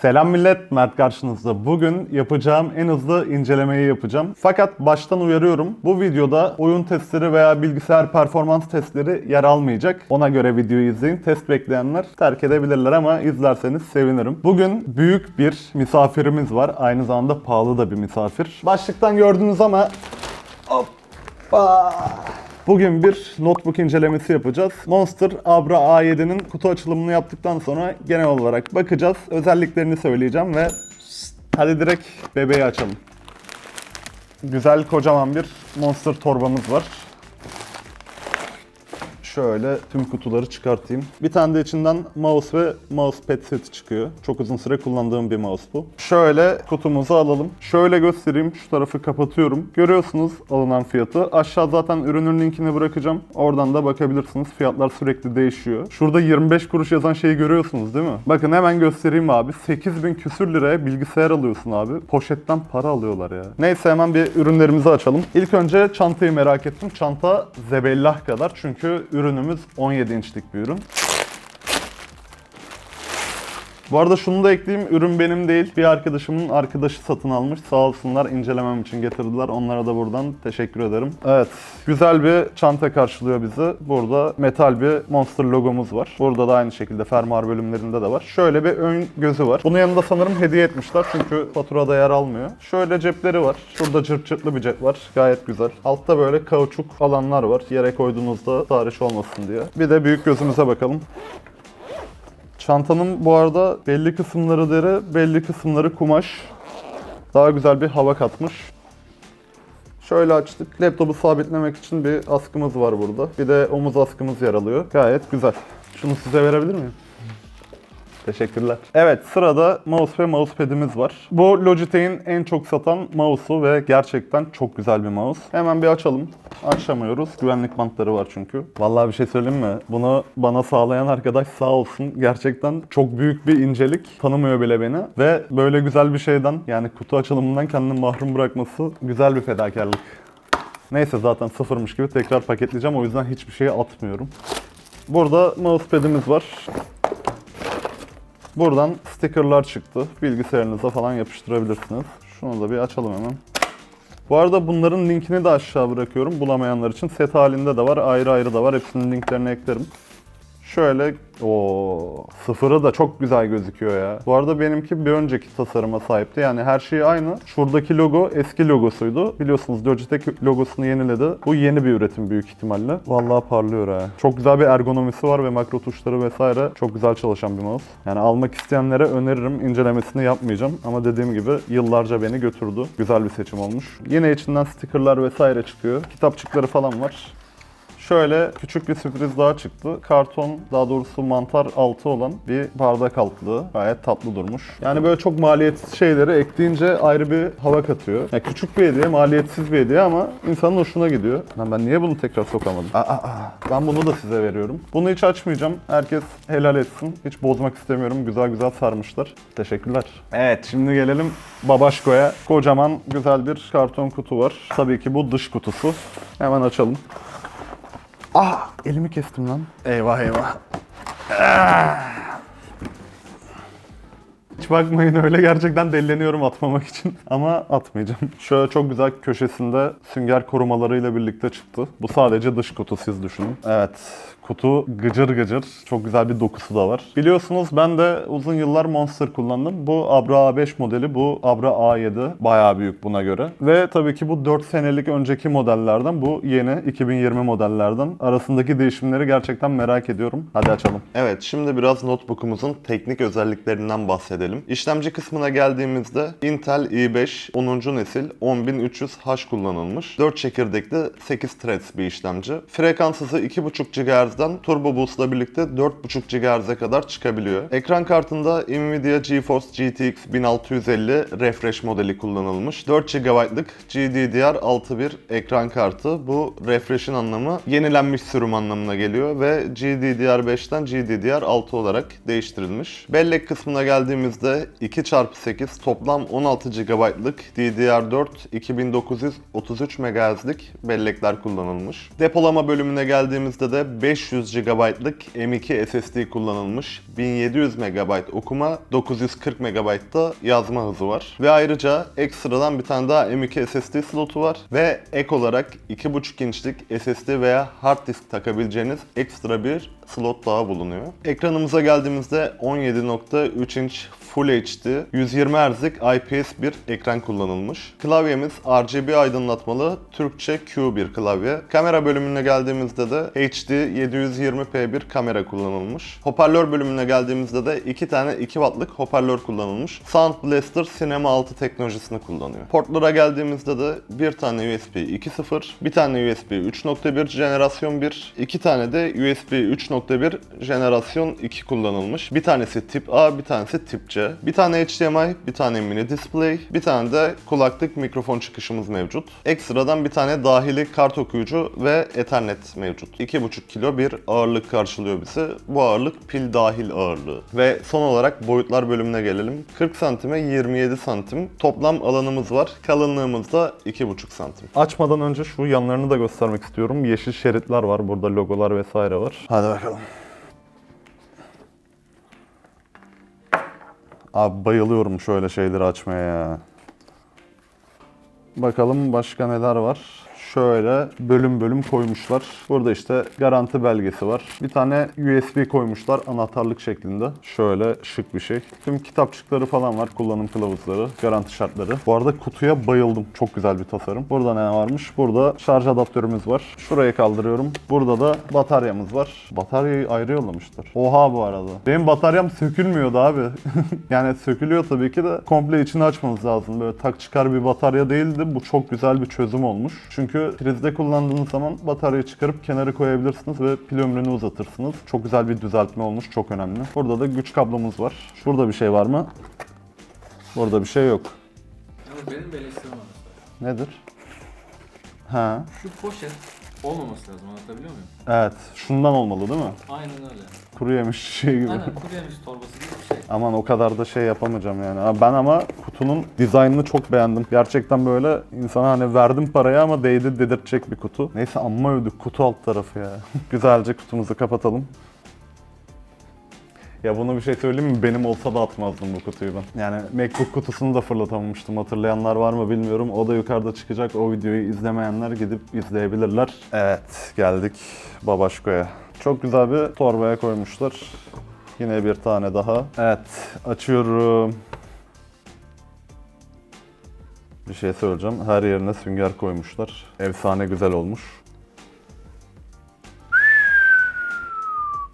Selam millet, Mert karşınızda. Bugün yapacağım en hızlı incelemeyi yapacağım. Fakat baştan uyarıyorum. Bu videoda oyun testleri veya bilgisayar performans testleri yer almayacak. Ona göre videoyu izleyin. Test bekleyenler terk edebilirler ama izlerseniz sevinirim. Bugün büyük bir misafirimiz var. Aynı zamanda pahalı da bir misafir. Başlıktan gördünüz ama Hoppa! Bugün bir notebook incelemesi yapacağız. Monster Abra A7'nin kutu açılımını yaptıktan sonra genel olarak bakacağız. Özelliklerini söyleyeceğim ve hadi direkt bebeği açalım. Güzel kocaman bir Monster torbamız var. Şöyle tüm kutuları çıkartayım. Bir tane de içinden mouse ve mousepad seti çıkıyor. Çok uzun süre kullandığım bir mouse bu. Şöyle kutumuzu alalım. Şöyle göstereyim. Şu tarafı kapatıyorum. Görüyorsunuz alınan fiyatı. Aşağı zaten ürünün linkini bırakacağım. Oradan da bakabilirsiniz. Fiyatlar sürekli değişiyor. Şurada 25 kuruş yazan şeyi görüyorsunuz değil mi? Bakın hemen göstereyim abi. 8000 küsür liraya bilgisayar alıyorsun abi. Poşetten para alıyorlar ya. Neyse hemen bir ürünlerimizi açalım. İlk önce çantayı merak ettim. Çanta zebellah kadar çünkü ürünümüz 17 inçlik bir ürün. Bu arada şunu da ekleyeyim, ürün benim değil. Bir arkadaşımın arkadaşı satın almış. Sağ olsunlar incelemem için getirdiler. Onlara da buradan teşekkür ederim. Evet, güzel bir çanta karşılıyor bizi. Burada metal bir Monster logomuz var. Burada da aynı şekilde fermuar bölümlerinde de var. Şöyle bir ön gözü var. Bunun yanında sanırım hediye etmişler çünkü faturada yer almıyor. Şöyle cepleri var. Şurada cırt cırtlı bir cep var. Gayet güzel. Altta böyle kauçuk alanlar var. Yere koyduğunuzda tarih olmasın diye. Bir de büyük gözümüze bakalım. Çantanın bu arada belli kısımları deri, belli kısımları kumaş. Daha güzel bir hava katmış. Şöyle açtık. Laptopu sabitlemek için bir askımız var burada. Bir de omuz askımız yer alıyor. Gayet güzel. Şunu size verebilir miyim? Teşekkürler. Evet sırada mouse ve mousepad'imiz var. Bu Logitech'in en çok satan mouse'u ve gerçekten çok güzel bir mouse. Hemen bir açalım. Açamıyoruz. Güvenlik bantları var çünkü. Vallahi bir şey söyleyeyim mi? Bunu bana sağlayan arkadaş sağ olsun. Gerçekten çok büyük bir incelik. Tanımıyor bile beni. Ve böyle güzel bir şeyden yani kutu açılımından kendini mahrum bırakması güzel bir fedakarlık. Neyse zaten sıfırmış gibi tekrar paketleyeceğim. O yüzden hiçbir şeyi atmıyorum. Burada mousepad'imiz var. Buradan stickerlar çıktı. Bilgisayarınıza falan yapıştırabilirsiniz. Şunu da bir açalım hemen. Bu arada bunların linkini de aşağı bırakıyorum bulamayanlar için. Set halinde de var, ayrı ayrı da var. Hepsinin linklerini eklerim. Şöyle o sıfırı da çok güzel gözüküyor ya. Bu arada benimki bir önceki tasarıma sahipti. Yani her şey aynı. Şuradaki logo eski logosuydu. Biliyorsunuz Logitech logosunu yeniledi. Bu yeni bir üretim büyük ihtimalle. Vallahi parlıyor ha. Çok güzel bir ergonomisi var ve makro tuşları vesaire çok güzel çalışan bir mouse. Yani almak isteyenlere öneririm. İncelemesini yapmayacağım ama dediğim gibi yıllarca beni götürdü. Güzel bir seçim olmuş. Yine içinden stickerlar vesaire çıkıyor. Kitapçıkları falan var. Şöyle küçük bir sürpriz daha çıktı. Karton, daha doğrusu mantar altı olan bir bardak altlığı. Gayet tatlı durmuş. Yani böyle çok maliyetsiz şeyleri ekleyince ayrı bir hava katıyor. Yani küçük bir hediye, maliyetsiz bir hediye ama insanın hoşuna gidiyor. Lan ben niye bunu tekrar sokamadım? Aa, aa, aa. Ben bunu da size veriyorum. Bunu hiç açmayacağım. Herkes helal etsin. Hiç bozmak istemiyorum. Güzel güzel sarmışlar. Teşekkürler. Evet şimdi gelelim Babaşko'ya. Kocaman güzel bir karton kutu var. Tabii ki bu dış kutusu. Hemen açalım. Ah elimi kestim lan. Eyvah eyvah. Ah. Hiç bakmayın öyle gerçekten delleniyorum atmamak için ama atmayacağım. Şöyle çok güzel köşesinde sünger korumalarıyla birlikte çıktı. Bu sadece dış kutu siz düşünün. Evet kutu gıcır gıcır. Çok güzel bir dokusu da var. Biliyorsunuz ben de uzun yıllar Monster kullandım. Bu Abra A5 modeli, bu Abra A7. Bayağı büyük buna göre. Ve tabii ki bu 4 senelik önceki modellerden, bu yeni 2020 modellerden. Arasındaki değişimleri gerçekten merak ediyorum. Hadi açalım. Evet, şimdi biraz notebook'umuzun teknik özelliklerinden bahsedelim. İşlemci kısmına geldiğimizde Intel i5 10. nesil 10300H kullanılmış. 4 çekirdekli 8 threads bir işlemci. Frekans hızı 2.5 GHz'den Turbo Boost'la birlikte 4.5 GHz'e kadar çıkabiliyor. Ekran kartında Nvidia GeForce GTX 1650 refresh modeli kullanılmış. 4 GB'lık GDDR6 bir ekran kartı. Bu refresh'in anlamı yenilenmiş sürüm anlamına geliyor ve GDDR5'ten GDDR6 olarak değiştirilmiş. Bellek kısmına geldiğimizde 2x8 toplam 16 GB'lık DDR4 2933 MHz'lik bellekler kullanılmış. Depolama bölümüne geldiğimizde de 500 500 GB'lık M2 SSD kullanılmış. 1700 MB okuma, 940 MB da yazma hızı var. Ve ayrıca ekstradan bir tane daha M2 SSD slotu var. Ve ek olarak 2.5 inçlik SSD veya hard disk takabileceğiniz ekstra bir slot daha bulunuyor. Ekranımıza geldiğimizde 17.3 inç Full HD 120 Hz'lik IPS bir ekran kullanılmış. Klavyemiz RGB aydınlatmalı Türkçe Q1 klavye. Kamera bölümüne geldiğimizde de HD 720p bir kamera kullanılmış. Hoparlör bölümüne geldiğimizde de iki tane 2 wattlık hoparlör kullanılmış. Sound Blaster Cinema 6 teknolojisini kullanıyor. Portlara geldiğimizde de bir tane USB 2.0, bir tane USB 3.1 jenerasyon 1, iki tane de USB 3.1 jenerasyon 2 kullanılmış. Bir tanesi tip A, bir tanesi tip C. Bir tane HDMI, bir tane mini display, bir tane de kulaklık mikrofon çıkışımız mevcut. Ekstradan bir tane dahili kart okuyucu ve Ethernet mevcut. 2,5 kilo bir ağırlık karşılıyor bizi. Bu ağırlık pil dahil ağırlığı. Ve son olarak boyutlar bölümüne gelelim. 40 santime 27 santim toplam alanımız var. Kalınlığımız da 2,5 santim. Açmadan önce şu yanlarını da göstermek istiyorum. Yeşil şeritler var. Burada logolar vesaire var. Hadi bakalım. Abi bayılıyorum şöyle şeyleri açmaya ya. Bakalım başka neler var. Şöyle bölüm bölüm koymuşlar. Burada işte garanti belgesi var. Bir tane USB koymuşlar anahtarlık şeklinde. Şöyle şık bir şey. Tüm kitapçıkları falan var. Kullanım kılavuzları, garanti şartları. Bu arada kutuya bayıldım. Çok güzel bir tasarım. Burada ne varmış? Burada şarj adaptörümüz var. Şurayı kaldırıyorum. Burada da bataryamız var. Bataryayı ayrı yollamışlar. Oha bu arada. Benim bataryam sökülmüyordu abi. yani sökülüyor tabii ki de komple içini açmanız lazım. Böyle tak çıkar bir batarya değildi. Bu çok güzel bir çözüm olmuş. Çünkü prizde kullandığınız zaman bataryayı çıkarıp kenara koyabilirsiniz ve pil ömrünü uzatırsınız. Çok güzel bir düzeltme olmuş. Çok önemli. Burada da güç kablomuz var. Şurada bir şey var mı? Burada bir şey yok. Benim bir eleştirim var. Nedir? Ha, Şu poşet olmaması lazım anlatabiliyor muyum? evet. Şundan olmalı değil mi? Aynen öyle. Kuru yemiş şey gibi. Aynen kuru yemiş torbası gibi bir şey. Aman o kadar da şey yapamayacağım yani. Abi Ben ama kutunun dizaynını çok beğendim. Gerçekten böyle insana hani verdim parayı ama değdi dedirtecek bir kutu. Neyse amma övdük kutu alt tarafı ya. Güzelce kutumuzu kapatalım. Ya bunu bir şey söyleyeyim mi? Benim olsa da atmazdım bu kutuyu ben. Yani MacBook kutusunu da fırlatamamıştım. Hatırlayanlar var mı bilmiyorum. O da yukarıda çıkacak. O videoyu izlemeyenler gidip izleyebilirler. Evet, geldik Babaşko'ya. Çok güzel bir torbaya koymuşlar. Yine bir tane daha. Evet, açıyorum. Bir şey söyleyeceğim. Her yerine sünger koymuşlar. Efsane güzel olmuş.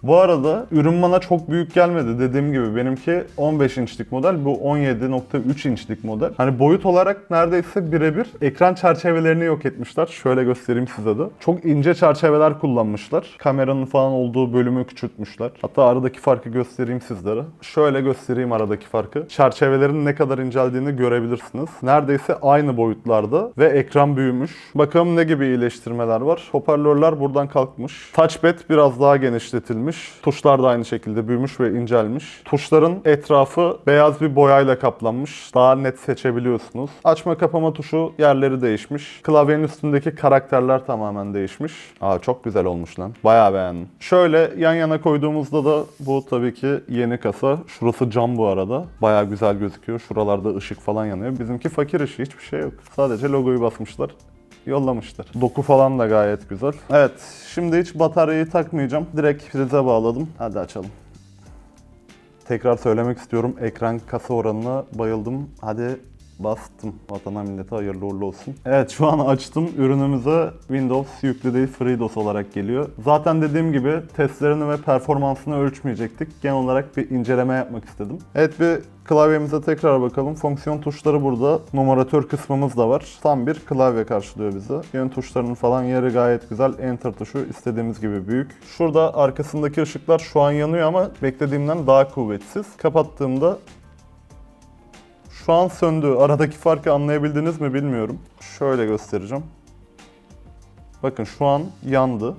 Bu arada ürün bana çok büyük gelmedi. Dediğim gibi benimki 15 inçlik model, bu 17.3 inçlik model. Hani boyut olarak neredeyse birebir. Ekran çerçevelerini yok etmişler. Şöyle göstereyim size de. Çok ince çerçeveler kullanmışlar. Kameranın falan olduğu bölümü küçültmüşler. Hatta aradaki farkı göstereyim sizlere. Şöyle göstereyim aradaki farkı. Çerçevelerin ne kadar inceldiğini görebilirsiniz. Neredeyse aynı boyutlarda ve ekran büyümüş. Bakalım ne gibi iyileştirmeler var. Hoparlörler buradan kalkmış. Touchpad biraz daha genişletilmiş. Tuşlar da aynı şekilde büyümüş ve incelmiş. Tuşların etrafı beyaz bir boyayla kaplanmış. Daha net seçebiliyorsunuz. Açma kapama tuşu yerleri değişmiş. Klavyenin üstündeki karakterler tamamen değişmiş. Aa çok güzel olmuş lan. Bayağı beğendim. Şöyle yan yana koyduğumuzda da bu tabii ki yeni kasa. Şurası cam bu arada. Bayağı güzel gözüküyor. Şuralarda ışık falan yanıyor. Bizimki fakir ışığı hiçbir şey yok. Sadece logoyu basmışlar yollamışlar. Doku falan da gayet güzel. Evet, şimdi hiç bataryayı takmayacağım. Direkt prize bağladım. Hadi açalım. Tekrar söylemek istiyorum. Ekran kasa oranına bayıldım. Hadi bastım. Vatana millete hayırlı uğurlu olsun. Evet şu an açtım. Ürünümüze Windows yüklü değil FreeDOS olarak geliyor. Zaten dediğim gibi testlerini ve performansını ölçmeyecektik. Genel olarak bir inceleme yapmak istedim. Evet bir klavyemize tekrar bakalım. Fonksiyon tuşları burada. Numaratör kısmımız da var. Tam bir klavye karşılıyor bizi. Yön tuşlarının falan yeri gayet güzel. Enter tuşu istediğimiz gibi büyük. Şurada arkasındaki ışıklar şu an yanıyor ama beklediğimden daha kuvvetsiz. Kapattığımda şu an söndü. Aradaki farkı anlayabildiniz mi bilmiyorum. Şöyle göstereceğim. Bakın şu an yandı.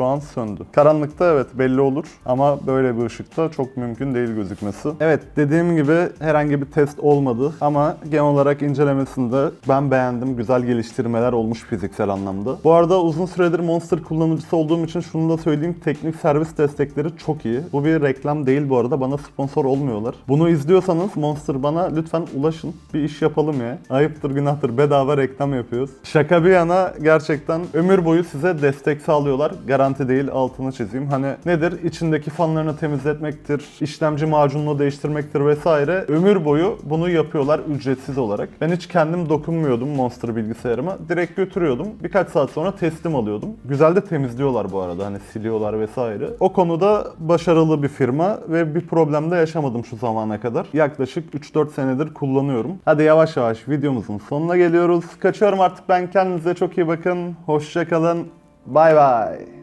Şu an söndü. Karanlıkta evet belli olur ama böyle bir ışıkta çok mümkün değil gözükmesi. Evet dediğim gibi herhangi bir test olmadı ama genel olarak incelemesinde ben beğendim. Güzel geliştirmeler olmuş fiziksel anlamda. Bu arada uzun süredir Monster kullanıcısı olduğum için şunu da söyleyeyim. Teknik servis destekleri çok iyi. Bu bir reklam değil bu arada. Bana sponsor olmuyorlar. Bunu izliyorsanız Monster bana lütfen ulaşın. Bir iş yapalım ya. Ayıptır günahtır. Bedava reklam yapıyoruz. Şaka bir yana gerçekten ömür boyu size destek sağlıyorlar. Garanti değil altını çizeyim. Hani nedir? İçindeki fanlarını temizletmektir, işlemci macununu değiştirmektir vesaire. Ömür boyu bunu yapıyorlar ücretsiz olarak. Ben hiç kendim dokunmuyordum Monster bilgisayarıma. Direkt götürüyordum. Birkaç saat sonra teslim alıyordum. Güzel de temizliyorlar bu arada. Hani siliyorlar vesaire. O konuda başarılı bir firma ve bir problem de yaşamadım şu zamana kadar. Yaklaşık 3-4 senedir kullanıyorum. Hadi yavaş yavaş videomuzun sonuna geliyoruz. Kaçıyorum artık ben. Kendinize çok iyi bakın. Hoşçakalın. Bay bay.